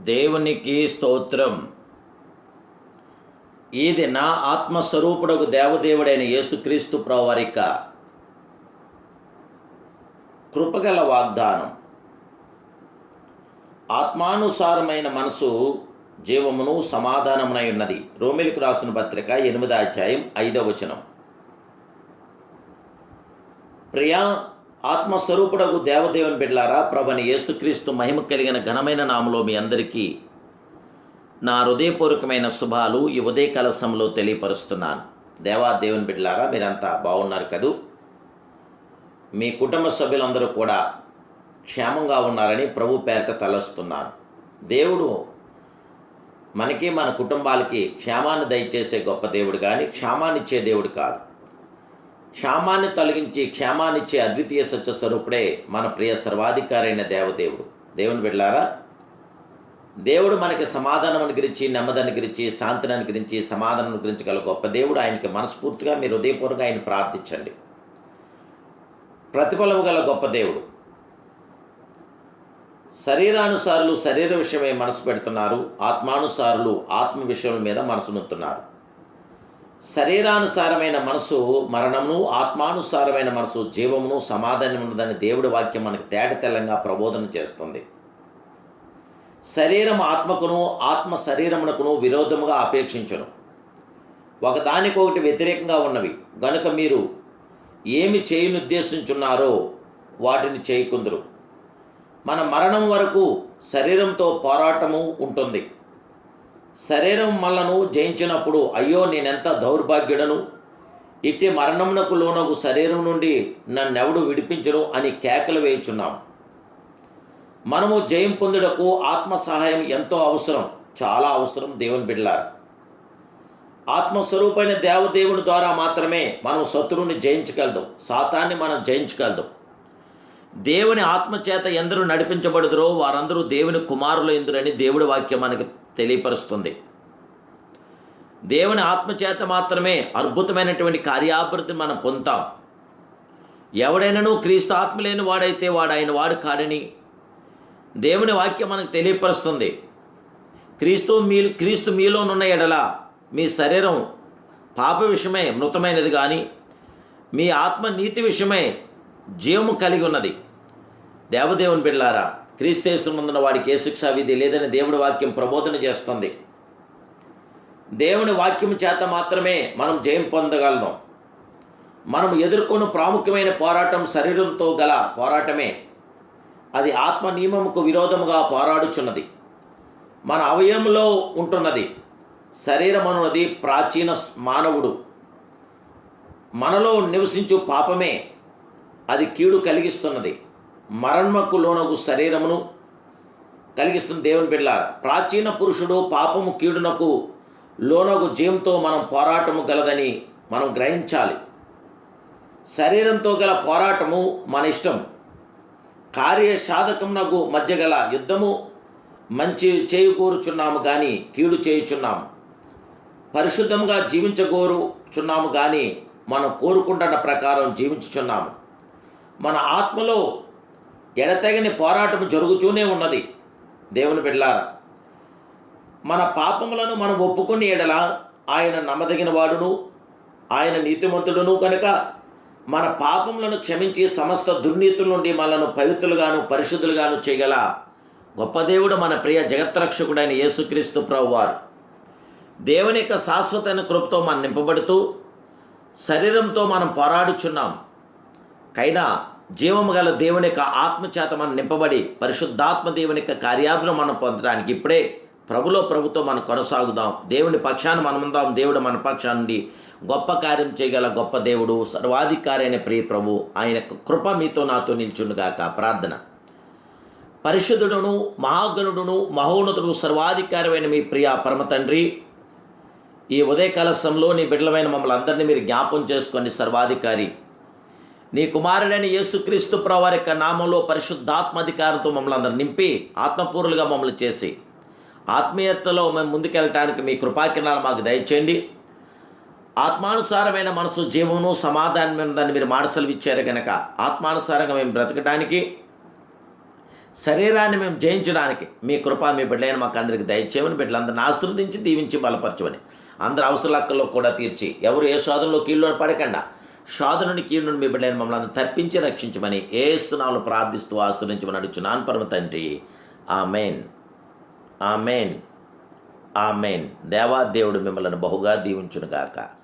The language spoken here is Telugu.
దేవునికి స్తోత్రం. ఇది నా ఆత్మస్వరూపుడకు దేవదేవుడైన యేసుక్రీస్తు ప్రవరిక కృపగల వాగ్దానం. ఆత్మానుసారమైన మనసు జీవమును సమాధానమునై ఉన్నది. రోమిలికి రాసిన పత్రిక ఎనిమిదో అధ్యాయం ఐదవ వచనం. ప్రియా ఆత్మస్వరూపుడకు దేవదేవుని బిడ్లారా ప్రభుని యేసుక్రీస్తు మహిమ కలిగిన ఘనమైన నామలో మీ అందరికీ నా హృదయపూర్వకమైన శుభాలు ఈ ఉదయ కలశంలో తెలియపరుస్తున్నాను. దేవా దేవుని బిడ్డలారా మీరంతా బాగున్నారు కదూ? మీ కుటుంబ సభ్యులందరూ కూడా క్షేమంగా ఉన్నారని ప్రభు పేరిట తలస్తున్నాను. దేవుడు మనకి మన కుటుంబాలకి క్షేమాన్ని దయచేసే గొప్ప దేవుడు కానీ క్షేమాన్నిచ్చే దేవుడు కాదు. క్షామాన్ని తొలగించి క్షేమాన్నిచ్చే అద్వితీయ సత్య స్వరూపుడే మన ప్రియ సర్వాధికారైన దేవదేవుడు. దేవుని బిడ్డారా దేవుడు మనకి సమాధానం అనుగ్రించి నెమ్మది అనుగ్రించి శాంతిని అనుగ్రించి సమాధానం అనుగ్రించగల గొప్ప దేవుడు. ఆయనకి మనస్ఫూర్తిగా మీరు హృదయపూర్వక ఆయన ప్రార్థించండి. ప్రతిఫలము గల గొప్ప దేవుడు. శరీరానుసారులు శరీర విషయమై మనసు పెడుతున్నారు. ఆత్మానుసారులు ఆత్మ విషయం మీద మనసునుతున్నారు శరీరానుసారమైన మనసు మరణమును ఆత్మానుసారమైన మనసు జీవమును సమాధానం ఉన్నదని దేవుడి వాక్యం మనకు తేటతెల్లంగా ప్రబోధన చేస్తుంది. శరీరం ఆత్మకును ఆత్మ శరీరమునకును విరోధముగా అపేక్షించను. ఒకదానికొకటి వ్యతిరేకంగా ఉన్నవి. గనుక మీరు ఏమి చేయనుద్దేశించున్నారో వాటిని చేయకుందరు. మన మరణం వరకు శరీరంతో పోరాటము ఉంటుంది. శరీరం మళ్ళను జయించినప్పుడు అయ్యో నేనెంత దౌర్భాగ్యుడను? ఇట్టి మరణమునకు లోనగు శరీరం నుండి నన్నెవడు విడిపించను అని కేకలు వేయుచున్నాం. మనము జయం పొందుటకు ఆత్మ సహాయం ఎంతో అవసరం చాలా అవసరం దేవుని బిడ్డలారు. ఆత్మస్వరూపైన దేవదేవుని ద్వారా మాత్రమే మనం శత్రువుని జయించగలదు సాతాన్ని మనం జయించగలదు. దేవుని ఆత్మచేత ఎందరూ నడిపించబడుదురో వారందరూ దేవుని కుమారులు ఎందురని దేవుడి వాక్యం మనకి తెలియపరుస్తుంది. దేవుని ఆత్మచేత మాత్రమే అద్భుతమైనటువంటి కార్యాభివృద్ధిని మనం పొందుతాం. ఎవడైనాను క్రీస్తు ఆత్మ లేని వాడైతే వాడు ఆయన వాడు కాడని దేవుని వాక్యం మనకు తెలియపరుస్తుంది. క్రీస్తు మీ క్రీస్తు మీలోనున్న ఎడల మీ శరీరం పాప విషయమే మృతమైనది కానీ మీ ఆత్మ నీతి విషయమే జీవము కలిగి ఉన్నది. దేవదేవుని బిడ్డలారా క్రీస్తేస్తున్నందున వాడికి ఏ శిక్ష విధి లేదని దేవుడి వాక్యం ప్రబోధన చేస్తుంది. దేవుని వాక్యం చేత మాత్రమే మనం జయం పొందగలం మనం ఎదుర్కొన్న ప్రాముఖ్యమైన పోరాటం శరీరంతో గల పోరాటమే. అది ఆత్మ నియమముకు విరోధముగా పోరాడుచున్నది. మన అవయవంలో ఉంటున్నది. శరీరం అనున్నది ప్రాచీన మానవుడు. మనలో నివసించు పాపమే. అది కీడు కలిగిస్తున్నది. మరణ్మకు లోనగు శరీరమును కలిగిస్తుంది దేవుని బిడ్డ ప్రాచీన పురుషుడు పాపము కీడునకు లోనగు జీవంతో మనం పోరాటము గలదని మనం గ్రహించాలి. శరీరంతో గల పోరాటము మన ఇష్టం. కార్య సాధకమునకు మధ్య గల యుద్ధము మంచి చేయుకూరుచున్నాము కానీ కీడు చేయుచున్నాము. పరిశుద్ధంగా జీవించగోరుచున్నాము కానీ మనం కోరుకుంటున్న ప్రకారం జీవించుచున్నాము. మన ఆత్మలో ఎడతెగని పోరాటం జరుగుతూనే ఉన్నది. దేవుని బిడ్లారా మన పాపములను మనం ఒప్పుకుని ఎడల ఆయన నమ్మదగిన వాడును ఆయన నీతిమంతుడును కనుక మన పాపములను క్షమించి సమస్త దుర్నీతుల నుండి మనను పవిత్రులుగాను పరిశుద్ధులుగాను చేయగల గొప్ప దేవుడు మన ప్రియ జగత్రక్షకుడైన యేసుక్రీస్తు ప్రభువారు. దేవుని యొక్క శాశ్వతమైన కృపతో మనం నింపబడుతూ శరీరంతో మనం పోరాడుచున్నాం. కైనా జీవము గల దేవుని యొక్క ఆత్మచేత మనం నింపబడి పరిశుద్ధాత్మ దేవుని యొక్క కార్యాభ్రం మనం పొందడానికి ఇప్పుడే ప్రభులో ప్రభుతో మనం కొనసాగుదాం. దేవుని పక్షాన్ని మనం దేవుడు మన పక్షాన్ని గొప్ప కార్యం చేయగల గొప్ప దేవుడు సర్వాధికారి అయిన ప్రియ ప్రభు ఆయన కృప మీతో నాతో నిల్చుండుగాక ప్రార్థన. పరిశుద్ధుడును మహాగణుడును మహోన్నతుడు సర్వాధికారమైన మీ ప్రియ పరమ తండ్రి ఈ ఉదయకాల సమయంలో నీ బిడ్డలమైన మమ్మల్ని అందరినీ మీరు జ్ఞాపం చేసుకోండి సర్వాధికారి నీ కుమారుడైన యేసుక్రీస్తు ప్రవారి యొక్క నామంలో పరిశుద్ధాత్మ అధికారంతో మమ్మల్ని అందరు నింపి ఆత్మపూర్లుగా మమ్మల్ని చేసి ఆత్మీయతలో మేము ముందుకెళ్ళటానికి మీ కృపాకిరణాలు మాకు దయచేయండి. ఆత్మానుసారమైన మనసు జీవమును సమాధానం దాన్ని మీరు మాడసలు ఇచ్చారు కనుక ఆత్మానుసారంగా మేము బ్రతకడానికి శరీరాన్ని మేము జయించడానికి మీ కృప మీ బిడ్డలైన మాకు అందరికి దయచేయమని బిడ్డలందరిని ఆశీర్వదించి దీవించి బలపరచమని అందరి అవసరాలక్కల్లో కూడా తీర్చి ఎవరు ఏ శోధనలో కీళ్ళు పడకుండా. శోధనుని కీడు నుండి మీ బిడ్డలైన మమ్మల్ని తప్పించి రక్షించమని ఏ స్తునాలు ప్రార్థిస్తూ ఆశ్రయించమని అడుచున్నాను పరమ తండ్రి. ఆమెన్. ఆమెన్. ఆమెన్. దేవాదేవుడు మిమ్మల్ని బహుగా దీవించునుగాక.